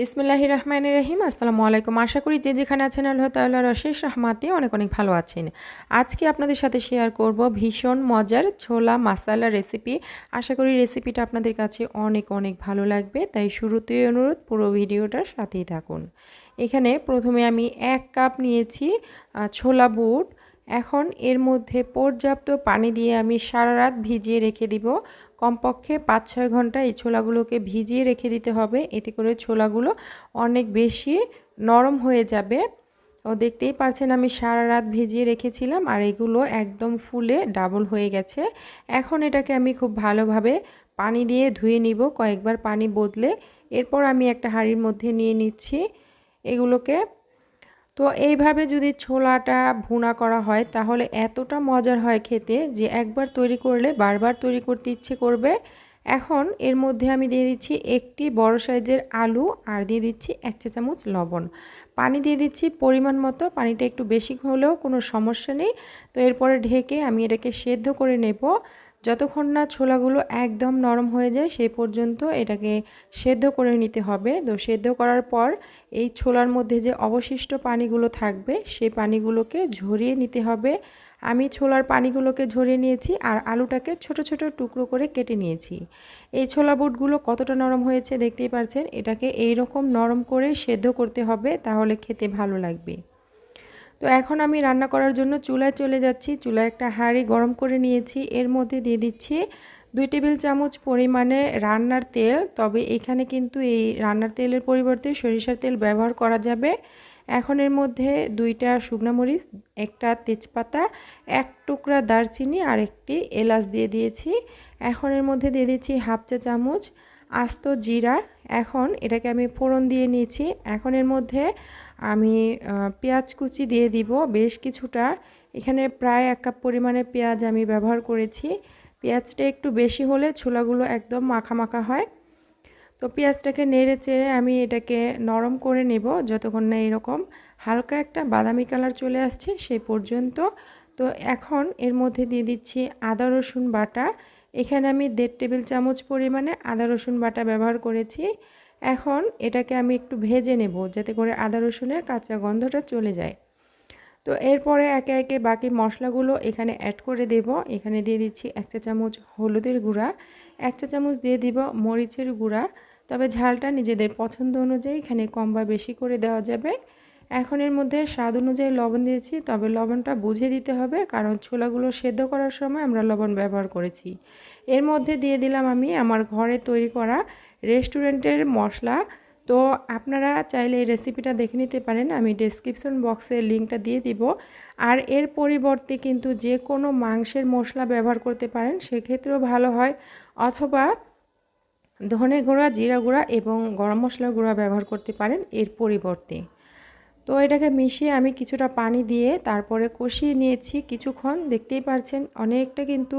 বিসমিল্লাহ রহমান রহিম আসসালামু আলাইকুম। আশা করি যে যেখানে আছেন আল্লাহ তাল্লাহ রশেষ রহমাতে অনেক অনেক ভালো আছেন। আজকে আপনাদের সাথে শেয়ার করব ভীষণ মজার ছোলা মাসালা রেসিপি আশা করি রেসিপিটা আপনাদের কাছে অনেক অনেক ভালো লাগবে, তাই শুরুতেই অনুরোধ, পুরো ভিডিওটার সাথেই থাকুন। এখানে প্রথমে আমি এক কাপ নিয়েছি ছোলা বুট এখন এর মধ্যে পর্যাপ্ত পানি দিয়ে আমি সারা রাত ভিজিয়ে রেখে দিব। কমপক্ষে পাঁচ ছয় ঘণ্টা এই ছোলাগুলোকে ভিজিয়ে রেখে দিতে হবে। এতে করে ছোলাগুলো অনেক বেশি নরম হয়ে যাবে। ও দেখতেই পারছেন আমি সারা রাত ভিজিয়ে রেখেছিলাম আর এগুলো একদম ফুলে ডাবল হয়ে গেছে। এখন এটাকে আমি খুব ভালোভাবে পানি দিয়ে ধুয়ে নিব। কয়েকবার পানি বদলে এরপর আমি একটা হাঁড়ির মধ্যে নিয়ে নিচ্ছি। এগুলোকে তো এইভাবে যদি ছোলাটা ভুনা করা হয়, তাহলে এতটা মজার হয় খেতে যে একবার তৈরি করলে বারবার তৈরি করতে ইচ্ছে করবে। এখন এর মধ্যে আমি দিয়ে দিচ্ছি একটি বড় সাইজের আলু আর দিয়ে দিচ্ছি এক চা চামচ লবণ। পানি দিয়ে দিচ্ছি পরিমাণ মতো, পানিটা একটু বেশি হলেও কোনো সমস্যা নেই। তো এরপরে ঢেকে আমি এটাকে সেদ্ধ করে নেব। যতক্ষণ না ছোলাগুলো একদম নরম হয়ে যায় সেই পর্যন্ত এটাকে সেদ্ধ করে নিতে হবে। তো সেদ্ধ করার পর এই ছোলার মধ্যে যে অবশিষ্ট পানিগুলো থাকবে সেই পানিগুলোকে ঝরিয়ে নিতে হবে। আমি ছোলার পানিগুলোকে ঝরিয়ে নিয়েছি আর আলুটাকে ছোট ছোট টুকরো করে কেটে নিয়েছি। এই ছোলা বুটগুলো কতটা নরম হয়েছে দেখতেই পারছেন? এটাকে এই রকম নরম করে সেদ্ধ করতে হবে, তাহলে খেতে ভালো লাগবে। তো এখন আমি রান্না করার জন্য চুলায় চলে যাচ্ছি। চুলায় একটা হাঁড়ি গরম করে নিয়েছি। এর মধ্যে দিয়ে দিচ্ছি দুই টেবিল চামচ পরিমাণে রান্নার তেল। তবে এখানে কিন্তু এই রান্নার তেলের পরিবর্তে সরিষার তেল ব্যবহার করা যাবে। এখন এর মধ্যে দুইটা শুকনো মরিচ, একটা তেজপাতা, এক টুকরা দারচিনি আর একটি এলাচ দিয়ে দিয়েছি। এখন এর মধ্যে দিয়ে দিচ্ছি হাফ চা চামচ আস্ত জিরা। এখন এটাকে আমি ফোড়ন দিয়ে নিয়েছি। এখন এর মধ্যে আমি পেঁয়াজ কুচি দিয়ে দিব। বেশ কিছুটা। এখানে প্রায় এক কাপ পরিমাণে পেঁয়াজ আমি ব্যবহার করেছি। পেঁয়াজটা একটু বেশি হলে ছোলাগুলো একদম মাখা মাখা হয়। তো পেঁয়াজটাকে নেড়ে চেড়ে আমি এটাকে নরম করে নেব যতক্ষণ না এরকম হালকা একটা বাদামি কালার চলে আসছে সেই পর্যন্ত। তো এখন এর মধ্যে দিয়ে দিচ্ছি আদা, রসুন বাটা। এখানে আমি দেড় টেবিল চামচ পরিমাণে আদা, রসুন বাটা ব্যবহার করেছি। এখন এটাকে আমি একটু ভেজে নেব যাতে করে আদা রসুনের কাঁচা গন্ধটা চলে যায়। তো এরপরে একে একে বাকি মশলাগুলো এখানে অ্যাড করে দেব। এখানে দিয়ে দিচ্ছি এক চা চামচ হলুদের গুঁড়া, এক চা চামচ দিয়ে দিব মরিচের গুঁড়া। তবে ঝালটা নিজেদের পছন্দ অনুযায়ী এখানে কম বা বেশি করে দেওয়া যাবে। এখন এর মধ্যে স্বাদ অনুযায়ী লবণ দিয়েছি, তবে লবণটা বুঝে দিতে হবে কারণ ছোলাগুলো সেদ্ধ করার সময় আমরা লবণ ব্যবহার করেছি। এর মধ্যে দিয়ে দিলাম আমি আমার ঘরে তৈরি করা রেস্টুরেন্টের মশলা। তো আপনারা চাইলে এই রেসিপিটা দেখে নিতে পারেন। আমি ডেসক্রিপশন বক্সে লিঙ্কটা দিয়ে দিব। আর এর পরিবর্তে কিন্তু যে কোনো মাংসের মশলা ব্যবহার করতে পারেন, সেক্ষেত্রেও ভালো হয়। অথবা ধনে গুঁড়া, জিরা গুঁড়া এবং গরম মশলার গুঁড়া ব্যবহার করতে পারেন এর পরিবর্তে। তো এটাকে মিশিয়ে আমি কিছুটা পানি দিয়ে তারপরে কষিয়ে নিয়েছি কিছুক্ষণ। দেখতেই পারছেন অনেকটা কিন্তু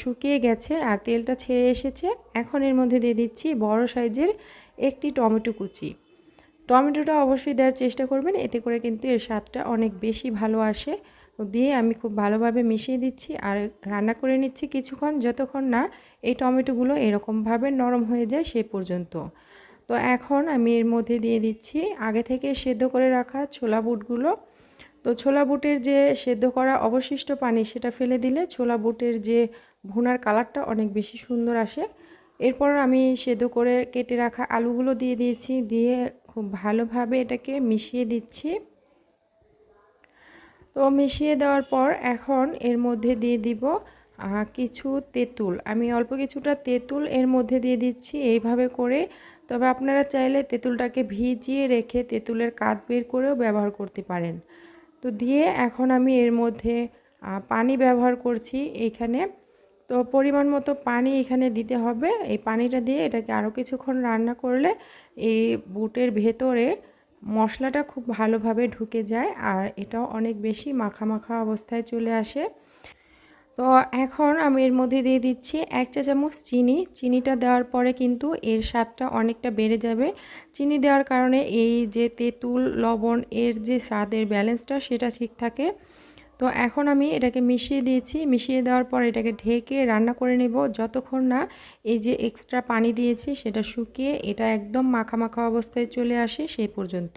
শুকিয়ে গেছে আর তেলটা ছেড়ে এসেছে। এখন এর মধ্যে দিয়ে দিচ্ছি বড় সাইজের একটি টমেটো কুচি। টমেটোটা অবশ্যই দেওয়ার চেষ্টা করবেন, এতে করে কিন্তু এর স্বাদটা অনেক বেশি ভালো আসে। দিয়ে আমি খুব ভালোভাবে মিশিয়ে দিচ্ছি আর রান্না করে নিচ্ছি কিছুক্ষণ, যতক্ষণ না এই টমেটোগুলো এরকমভাবে নরম হয়ে যায় সে পর্যন্ত। তো এখন আমি এর মধ্যে দিয়ে দিচ্ছি আগে থেকে সেদ্ধ করে রাখা ছোলা বুটগুলো। তো ছোলা বুটের যে সেদ্ধ করা অবশিষ্ট পানি সেটা ফেলে দিলে ছোলা বুটের যে ভুনার কালারটা অনেক বেশি সুন্দর আসে। এরপর আমি সেদ্ধ করে কেটে রাখা আলুগুলো দিয়ে দিয়েছি, দিয়ে খুব ভালোভাবে এটাকে মিশিয়ে দিচ্ছি। তো মিশিয়ে দেওয়ার পর এখন এর মধ্যে দিয়ে দিব কিছু তেঁতুল। আমি অল্প কিছুটা তেঁতুল এর মধ্যে দিয়ে দিচ্ছি এইভাবে করে। তবে আপনারা চাইলে তেঁতুলটাকে ভিজিয়ে রেখে তেঁতুলের কাত বের করেও ব্যবহার করতে পারেন। তো দিয়ে এখন আমি এর মধ্যে পানি ব্যবহার করছি এইখানে তো পরিমাণ মতো পানি এখানে দিতে হবে। এই পানিটা দিয়ে এটাকে আরও কিছুক্ষণ রান্না করলে এই বুটের ভেতরে মশলাটা খুব ভালোভাবে ঢুকে যায়। আর এটাও অনেক বেশি মাখা মাখা অবস্থায় চলে আসে। তো এখন আমি এর মধ্যে দিয়ে দিচ্ছি এক চা চামচ চিনি। চিনিটা দেওয়ার পরে কিন্তু এর স্বাদটা অনেকটা বেড়ে যাবে। চিনি দেওয়ার কারণে এই যে তেঁতুল, লবণ এর যে স্বাদের ব্যালেন্সটা সেটা ঠিক থাকে। তো এখন আমি এটাকে মিশিয়ে দিয়েছি। মিশিয়ে দেওয়ার পর এটাকে ঢেকে রান্না করে নেব। যতক্ষণ না এই যে এক্সট্রা পানি দিয়েছি সেটা শুকিয়ে এটা একদম মাখা মাখা অবস্থায় চলে আসে সেই পর্যন্ত।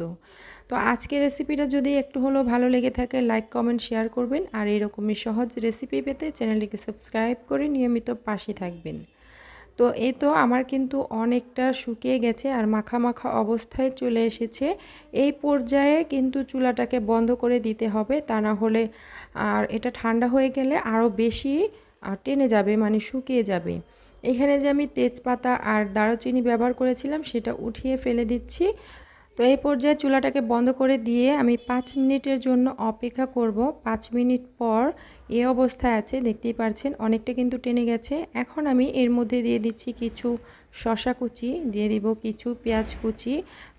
তো আজকের রেসিপিটা যদি একটু হলেও ভালো লেগে থাকে লাইক কমেন্ট শেয়ার করবেন। আর এরকমই সহজ রেসিপি পেতে চ্যানেলটিকে সাবস্ক্রাইব করে নিয়মিত পাশে থাকবেন। তো এ তো আমার কিন্তু অনেকটা শুকিয়ে গেছে আর মাখা মাখা অবস্থায় চলে এসেছে। এই পর্যায়ে কিন্তু চুলাটাকে বন্ধ করে দিতে হবে। তা না হলে আর এটা ঠান্ডা হয়ে গেলে আরও বেশি টেনে যাবে মানে শুকিয়ে যাবে। এখানে যে আমি তেজপাতা আর দারুচিনি ব্যবহার করেছিলাম, সেটা উঠিয়ে ফেলে দিচ্ছি। তো এই পর্যায়ে চুলাটাকে বন্ধ করে দিয়ে আমি পাঁচ মিনিটের জন্য অপেক্ষা করব। পাঁচ মিনিট পর এ অবস্থায় আছে, দেখতেই পারছেন, অনেকটা কিন্তু টেনে গেছে। এখন আমি এর মধ্যে দিয়ে দিচ্ছি কিছু শশা কুচি, দিয়ে দিব কিছু পেঁয়াজ কুচি,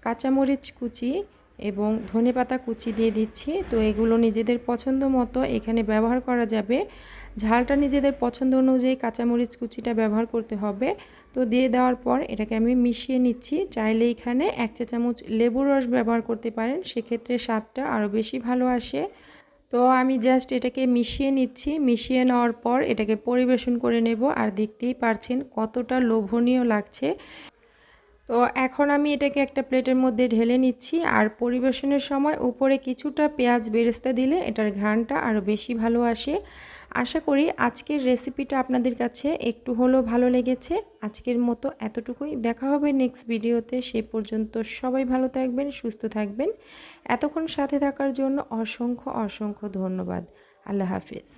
কাঁচামরিচ কুচি এবং ধনে পাতা কুচি দিয়ে দিচ্ছি। তো এগুলো নিজেদের পছন্দ মতো এখানে ব্যবহার করা যাবে। ঝালটা নিজেদের পছন্দ অনুযায়ী কাঁচামরিচ কুচিটা ব্যবহার করতে হবে। তো দিয়ে দেওয়ার পর এটাকে আমি মিশিয়ে নিচ্ছি। চাইলে এখানে এক চা চামচ লেবুর রস ব্যবহার করতে পারেন। সেক্ষেত্রে স্বাদটা আরও বেশি ভালো আসে। তো আমি জাস্ট এটাকে মিশিয়ে নিচ্ছি। মিশিয়ে নেওয়ার পর এটাকে পরিবেশন করে নেব। আর দেখতেই পারছেন কতটা লোভনীয় লাগছে। তো এখন আমি এটাকে একটা প্লেটের মধ্যে ঢেলে নিচ্ছি আর পরিবেশনের সময় উপরে কিছুটা পেঁয়াজ বেরেস্তা দিলে এটার ঘ্রাণটা আরও বেশি ভালো আসে। আশা করি আজকের রেসিপিটা আপনাদের কাছে একটু হলেও ভালো লেগেছে। আজকের মতো এতটুকুই। দেখা হবে নেক্সট ভিডিওতে। সে পর্যন্ত সবাই ভালো থাকবেন, সুস্থ থাকবেন। এতক্ষণ সাথে থাকার জন্য অসংখ্য অসংখ্য ধন্যবাদ। আল্লাহ হাফিজ।